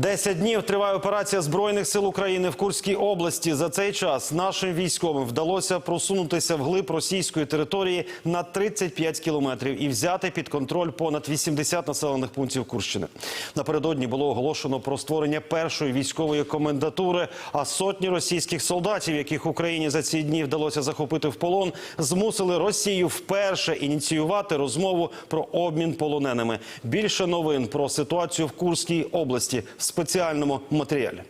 Десять днів триває операція збройних сил України в Курській області. За цей час нашим військовим вдалося просунутися вглиб російської території на 35 кілометрів і взяти під контроль понад 80 населених пунктів Курщини. Напередодні було оголошено про створення першої військової комендатури. А сотні російських солдатів, яких Україні за ці дні вдалося захопити в полон, змусили Росію вперше ініціювати розмову про обмін полоненими. Більше новин про ситуацію в Курській області спеціальному матеріалі.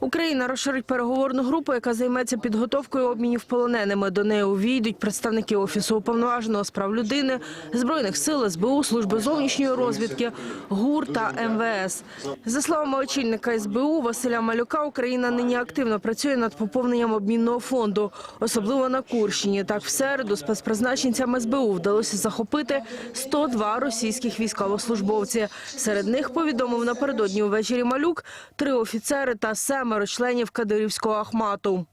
Україна розширить переговорну групу, яка займеться підготовкою обмінів полоненими. До неї увійдуть представники офісу уповноваженого з прав людини, збройних сил, СБУ, служби зовнішньої розвідки, ГУР та МВС. За словами очільника СБУ Василя Малюка, Україна нині активно працює над поповненням обмінного фонду, особливо на Курщині. Так, в середу спецпризначенцям СБУ вдалося захопити 102 російських військовослужбовці. Серед них повідомив напередодні увечері Малюк три офіцери та семеро членів Кадирівського Ахмату.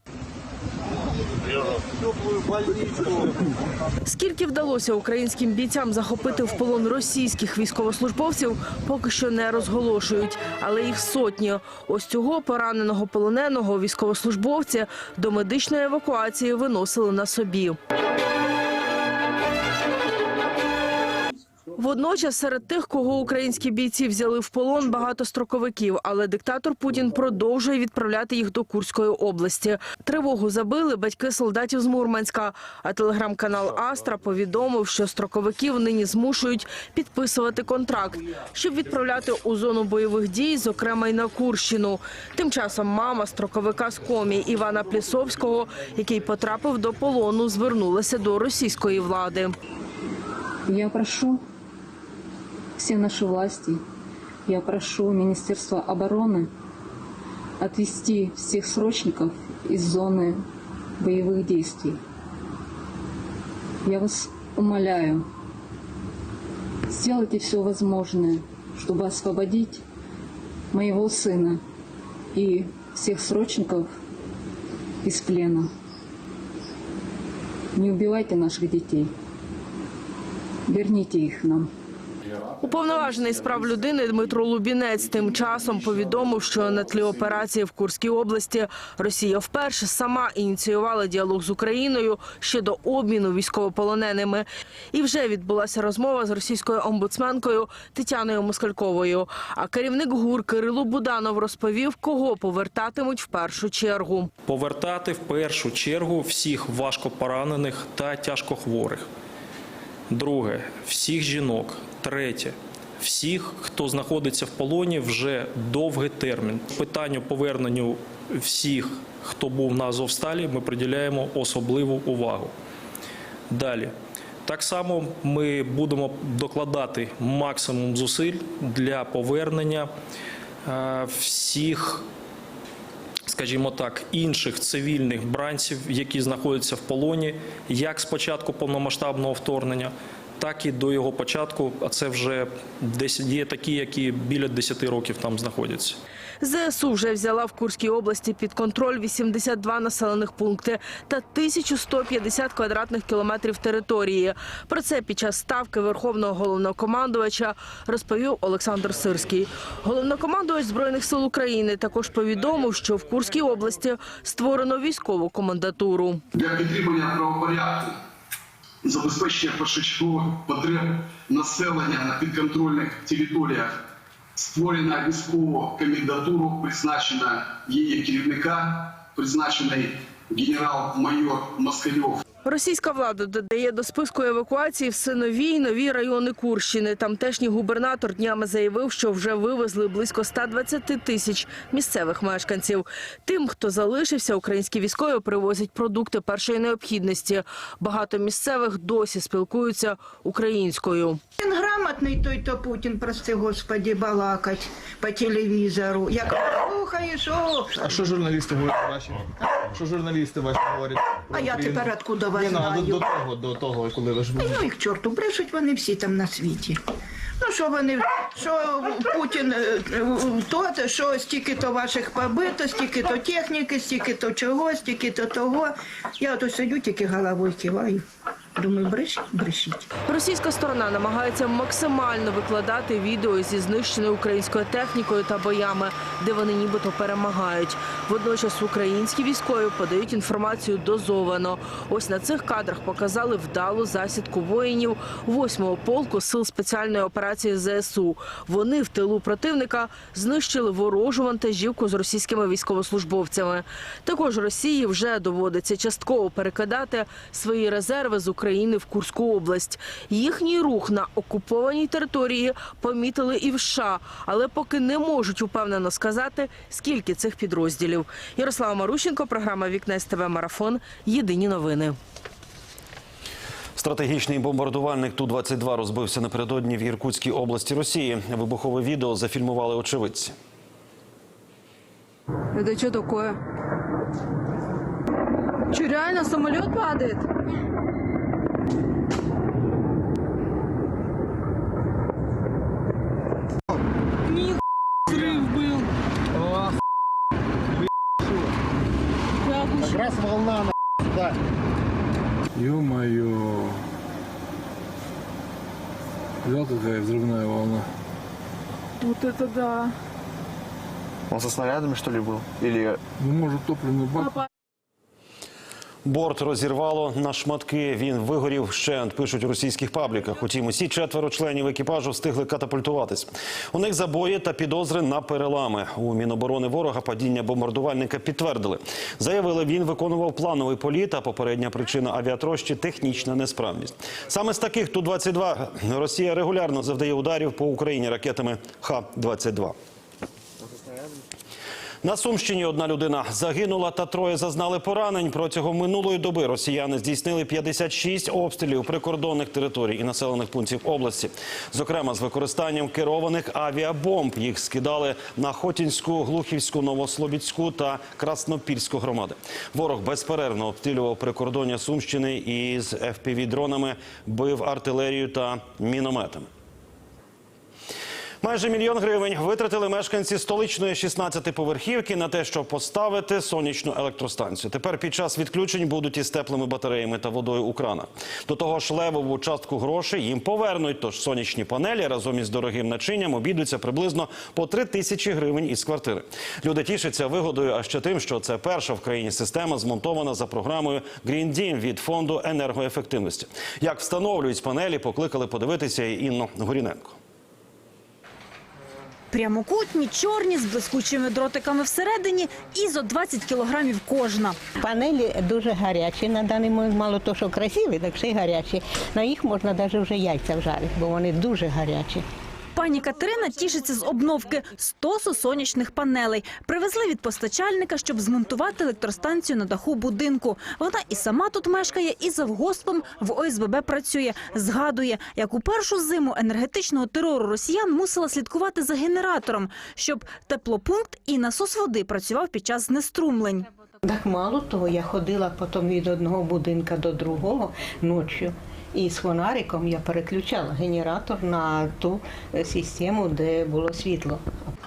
Скільки вдалося українським бійцям захопити в полон російських військовослужбовців, поки що не розголошують, але їх сотні. Ось цього пораненого полоненого військовослужбовця до медичної евакуації виносили на собі. Водночас серед тих, кого українські бійці взяли в полон, багато строковиків, але диктатор Путін продовжує відправляти їх до Курської області. Тривогу забили батьки солдатів з Мурманська. А телеграм-канал Астра повідомив, що строковиків нині змушують підписувати контракт, щоб відправляти у зону бойових дій, зокрема й на Курщину. Тим часом мама строковика з комі Івана Плісовського, який потрапив до полону, звернулася до російської влади. Я прошу все наши власти, я прошу Министерство обороны отвести всех срочников из зоны боевых действий. Я вас умоляю, сделайте все возможное, чтобы освободить моего сына и всех срочников из плена. Не убивайте наших детей. Верните их нам. Уповноважений з прав людини Дмитро Лубінець тим часом повідомив, що на тлі операції в Курській області Росія вперше сама ініціювала діалог з Україною щодо обміну військовополоненими. І вже відбулася розмова з російською омбудсменкою Тетяною Москальковою. А керівник ГУР Кирило Буданов розповів, кого повертатимуть в першу чергу. повертати в першу чергу всіх важкопоранених та тяжкохворих. Друге всіх жінок. Третє всіх, хто знаходиться в полоні вже довгий термін. Питанню поверненню всіх, хто був на Азовсталі, ми приділяємо особливу увагу. Далі. Так само ми будемо докладати максимум зусиль для повернення е, всіх скажімо так, інших цивільних бранців, які знаходяться в полоні, як з початку повномасштабного вторгнення, так і до його початку. А це вже 10, є такі, які біля 10 років там знаходяться. ЗСУ вже взяла в Курській області під контроль 82 населених пункти та 1150 квадратних кілометрів території. Про це під час ставки Верховного головнокомандувача розповів Олександр Сирський. Головнокомандувач збройних сил України також повідомив, що в Курській області створено військову комендатуру. для підтримання правопорядку забезпечення першочергових потреб населення на підконтрольних територіях. Створена військову комендатуру, призначена її керівника, призначений генерал-майор Москальов. Російська влада додає до списку евакуації все нові й нові райони Курщини. Тамтешній губернатор днями заявив, що вже вивезли близько 120 тисяч місцевих мешканців. Тим, хто залишився, українські військові привозять продукти першої необхідності. Багато місцевих досі спілкуються українською. Він грамотний той то Путін, прости господі, балакать по телевізору. Як слухаєш, о, А що журналісти говорять ваші? Що журналісти ваші говорять? а я тепер откуда вас Ні, ну, до, до того, до того, коли ви ж були. Ну їх чорту, брешуть вони всі там на світі. Ну що вони, що Путін е, е, то, що стільки то ваших побито, стільки то техніки, стільки то чого, стільки то того. Я ото сидю, тільки головою киваю. Думаю, брешіть, брешіть. Російська сторона намагається максимально викладати відео зі знищеною українською технікою та боями, де вони нібито перемагають. Водночас українські військові подають інформацію дозовано. Ось на цих кадрах показали вдалу засідку воїнів 8-го полку сил спеціальної операції ЗСУ. Вони в тилу противника знищили ворожу вантажівку з російськими військовослужбовцями. Також Росії вже доводиться частково перекидати свої резерви з України в Курську область. Їхній рух на окупованій території помітили і в США, але поки не можуть упевнено сказати, скільки цих підрозділів. Ярослава Марущенко, програма Вікна СТВ Марафон. Єдині новини. Стратегічний бомбардувальник Ту-22 розбився напередодні в Іркутській області Росії. Вибухове відео зафільмували очевидці. Это что такое? Че, реально самолет падает? Ё-моё. Взял какая взрывная волна. Вот это да. Он со снарядами, что ли, был? Или Ну, может, топливный бак? Борт розірвало на шматки. Він вигорів вщент, пишуть у російських пабліках. Утім, усі четверо членів екіпажу встигли катапультуватись. У них забої та підозри на перелами. У Міноборони ворога падіння бомбардувальника підтвердили. Заявили, він виконував плановий політ. А попередня причина авіатрощі технічна несправність. Саме з таких Ту-22 Росія регулярно завдає ударів по Україні ракетами Х-22. На Сумщині одна людина загинула та троє зазнали поранень. Протягом минулої доби росіяни здійснили 56 обстрілів прикордонних територій і населених пунктів області, зокрема з використанням керованих авіабомб. Їх скидали на Хотінську, Глухівську, Новослобідську та Краснопільську громади. Ворог безперервно обстрілював прикордоння Сумщини і з FPV-дронами бив артилерію та мінометами. Майже мільйон гривень витратили мешканці столичної 16-поверхівки на те, щоб поставити сонячну електростанцію. Тепер під час відключень будуть із теплими батареями та водою у кранах. До того ж, левову частку грошей їм повернуть. Тож сонячні панелі разом із дорогим начинням обійдуться приблизно по 3 тисячі гривень із квартири. Люди тішаться вигодою, а ще тим, що це перша в країні система змонтована за програмою Green Dім від фонду енергоефективності. Як встановлюють панелі, покликали подивитися і Інну Горіненко. Прямокутні, чорні, з блискучими дротиками всередині і зо 20 кілограмів кожна. Панелі дуже гарячі на даний момент, мало того, що красиві, так ще й гарячі. На їх можна навіть вже яйця вжарити, бо вони дуже гарячі. Пані Катерина тішиться з обновки стосу сонячних панелей. Привезли від постачальника, щоб змонтувати електростанцію на даху будинку. Вона і сама тут мешкає, і завгоспом в ОСББ працює. Згадує, як у першу зиму енергетичного терору росіян мусила слідкувати за генератором, щоб теплопункт і насос води працював під час знеструмлень. Так мало того, я ходила потім від одного будинка до другого ночі. І з фонариком я переключала генератор на ту е, систему, де було світло.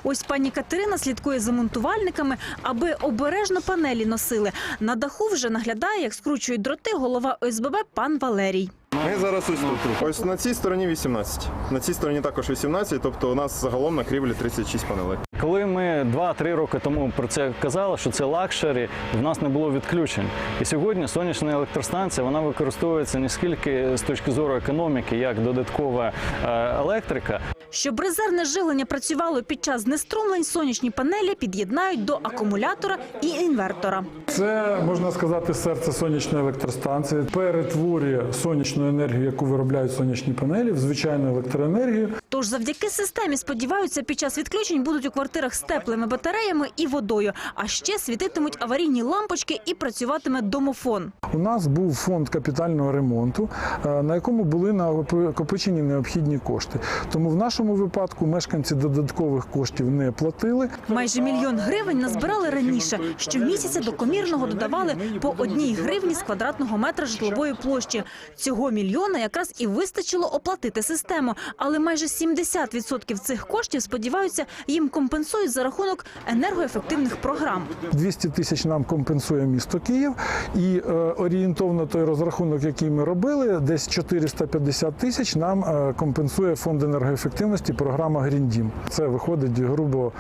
Ось пані Катерина слідкує за монтувальниками, аби обережно панелі носили. На даху вже наглядає, як скручують дроти голова ОСББ пан Валерій. Ми зараз ось тут. Ось на цій стороні 18. На цій стороні також 18, тобто у нас загалом на крівлі 36 панелей. Коли ми 2-3 роки тому про це казали, що це лакшері, в нас не було відключень. І сьогодні сонячна електростанція вона використовується не скільки з точки зору економіки, як додаткова е, електрика, Щоб резервне живлення працювало під час знеструмлень, сонячні панелі під'єднають до акумулятора і інвертора. Це можна сказати серце сонячної електростанції. Перетворює сонячну енергію, яку виробляють сонячні панелі, в звичайну електроенергію. Тож завдяки системі сподіваються, під час відключень будуть у квартирах з теплими батареями і водою. А ще світитимуть аварійні лампочки і працюватиме домофон. У нас був фонд капітального ремонту, е, на якому були накопичені необхідні кошти. Тому в нашому випадку мешканці додаткових коштів не платили. Майже мільйон гривень назбирали раніше. Щомісяця до комірного додавали по одній гривні з квадратного метра житлової площі. Цього мільйона якраз і вистачило оплатити систему. Але майже 70% цих коштів, сподіваються, їм компенсують за рахунок енергоефективних програм. 200 тисяч нам компенсує місто Київ, і е, орієнтовно той розрахунок, який ми робили, десь 450 тисяч нам е, компенсує фонд енергоефективності програма Гріндім. Це виходить грубо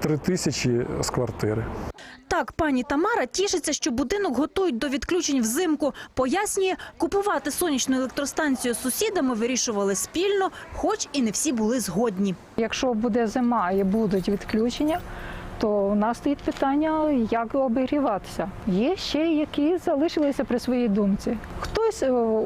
3 тисячі з квартири. Так, пані Тамара тішиться, що будинок готують до відключень взимку. Пояснює, купувати сонячну електростанцію з сусідами вирішували спільно, хоч і не всі були згодні. Якщо буде зима і будуть відключення, то у нас стоїть питання, як обігріватися. Є ще які залишилися при своїй думці. Хтось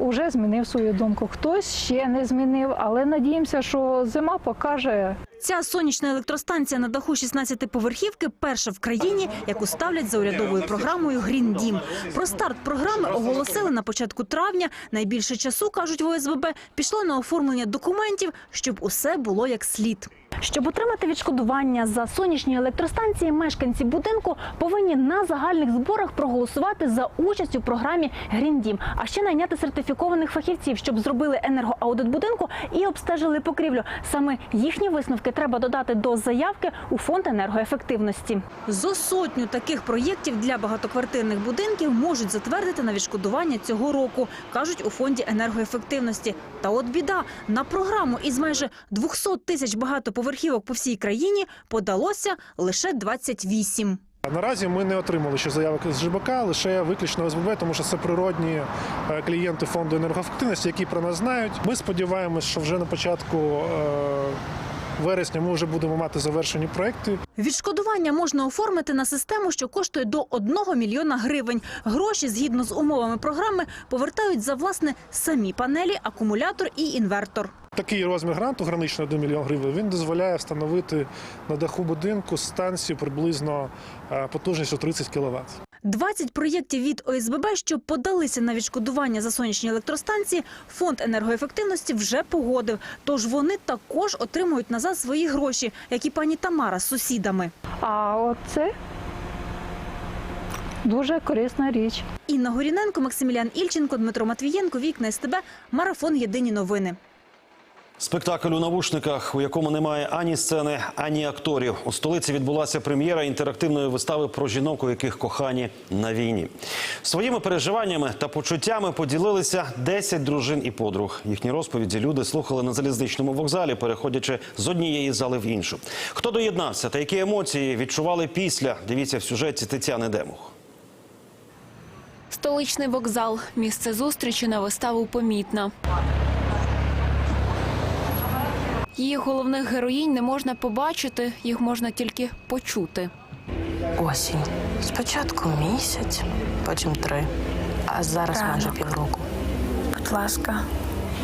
вже змінив свою думку, хтось ще не змінив, але надіємося, що зима покаже. Ця сонячна електростанція на даху 16-поверхівки перша в країні, яку ставлять за урядовою програмою «Грін Дім». Про старт програми оголосили на початку травня. Найбільше часу, кажуть в ОСББ, пішло на оформлення документів, щоб усе було як слід. Щоб отримати відшкодування за сонячні електростанції, мешканці будинку повинні на загальних зборах проголосувати за участь у програмі «Гріндім», а ще найняти сертифікованих фахівців, щоб зробили енергоаудит будинку і обстежили покрівлю. Саме їхні висновки треба додати до заявки у фонд енергоефективності. Зо сотню таких проєктів для багатоквартирних будинків можуть затвердити на відшкодування цього року, кажуть у фонді енергоефективності. Та от біда на програму із майже 200 тисяч багатоповерхівок по всій країні подалося лише 28. Наразі ми не отримали ще заявок з ЖБК, лише виключно ОСББ, тому що це природні е, клієнти фонду енергоефективності, які про нас знають. Ми сподіваємось, що вже на початку е, вересня ми вже будемо мати завершені проекти. Відшкодування можна оформити на систему, що коштує до 1 мільйона гривень. Гроші, згідно з умовами програми, повертають за власне самі панелі, акумулятор і інвертор. Такий розмір гранту, граничний 1 мільйон гривень, він дозволяє встановити на даху будинку станцію приблизно е, потужністю 30 кВт. 20 проєктів від ОСББ, що подалися на відшкодування за сонячні електростанції, фонд енергоефективності вже погодив. Тож вони також отримують назад свої гроші, як і пані Тамара з сусідами. А оце дуже корисна річ. Інна Горіненко, Максимілян Ільченко, Дмитро Матвієнко, Вікна СТБ, Марафон Єдині новини. Спектакль у навушниках, у якому немає ані сцени, ані акторів. У столиці відбулася прем'єра інтерактивної вистави про жінок, у яких кохані на війні. Своїми переживаннями та почуттями поділилися 10 дружин і подруг. Їхні розповіді люди слухали на залізничному вокзалі, переходячи з однієї зали в іншу. Хто доєднався та які емоції відчували після? Дивіться в сюжеті Тетяни Демух. Столичний вокзал. Місце зустрічі на виставу помітно. Її головних героїнь не можна побачити, їх можна тільки почути. Осінь. Спочатку місяць, потім три, а зараз майже півроку. Будь ласка,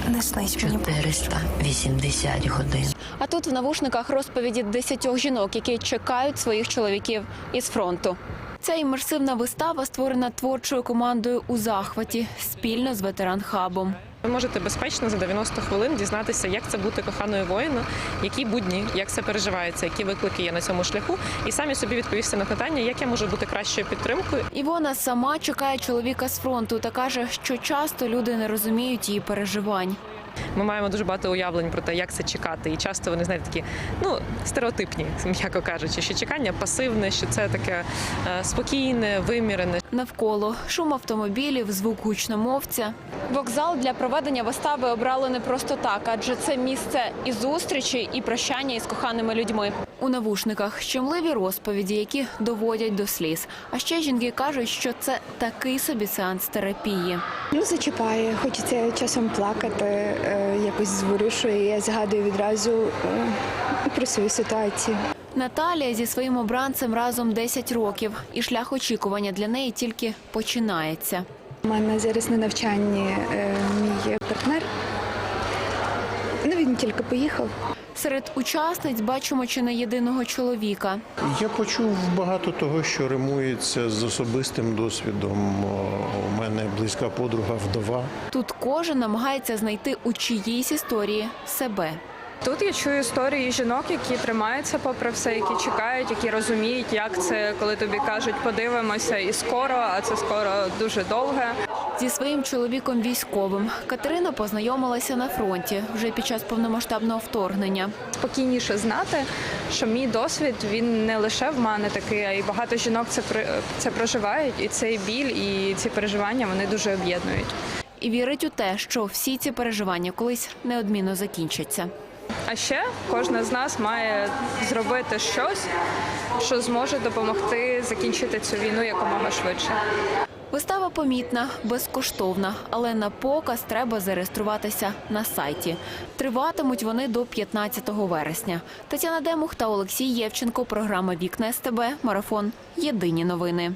не снись мені. 480 годин. А тут в навушниках розповіді десятьох жінок, які чекають своїх чоловіків із фронту. Ця імерсивна вистава створена творчою командою у захваті спільно з ветеран-хабом. Ви можете безпечно за 90 хвилин дізнатися, як це бути коханою воїна, які будні, як це переживається, які виклики є на цьому шляху, і самі собі відповісти на питання, як я можу бути кращою підтримкою. Івона сама чекає чоловіка з фронту та каже, що часто люди не розуміють її переживань. Ми маємо дуже багато уявлень про те, як це чекати. І часто вони знаєте такі ну стереотипні, м'яко кажучи, що чекання пасивне, що це таке е, спокійне, вимірене. Навколо шум автомобілів, звук гучномовця. Вокзал для проведення вистави обрали не просто так, адже це місце і зустрічі, і прощання із коханими людьми. У навушниках щемливі розповіді, які доводять до сліз. А ще жінки кажуть, що це такий собі сеанс терапії. Ну, зачіпає, хочеться часом плакати, якось зворушує. Я згадую відразу е, про свою ситуацію. Наталія зі своїм обранцем разом 10 років, і шлях очікування для неї тільки починається. У мене зараз на навчанні е, мій партнер. Ну, він тільки поїхав. Серед учасниць бачимо чи не єдиного чоловіка. Я почув багато того, що римується з особистим досвідом. У мене близька подруга вдова. Тут кожен намагається знайти у чиїсь історії себе. Тут я чую історії жінок, які тримаються попри все, які чекають, які розуміють, як це, коли тобі кажуть, подивимося і скоро, а це скоро дуже довге. Зі своїм чоловіком військовим Катерина познайомилася на фронті вже під час повномасштабного вторгнення. Спокійніше знати, що мій досвід він не лише в мене такий, а й багато жінок це це проживають, і цей біль, і ці переживання вони дуже об'єднують. І вірить у те, що всі ці переживання колись неодмінно закінчаться. А ще кожна з нас має зробити щось, що зможе допомогти закінчити цю війну якомога швидше. Вистава помітна, безкоштовна, але на показ треба зареєструватися на сайті. Триватимуть вони до 15 вересня. Тетяна Демух та Олексій Євченко. Програма Вікна СТБ. Марафон. Єдині новини.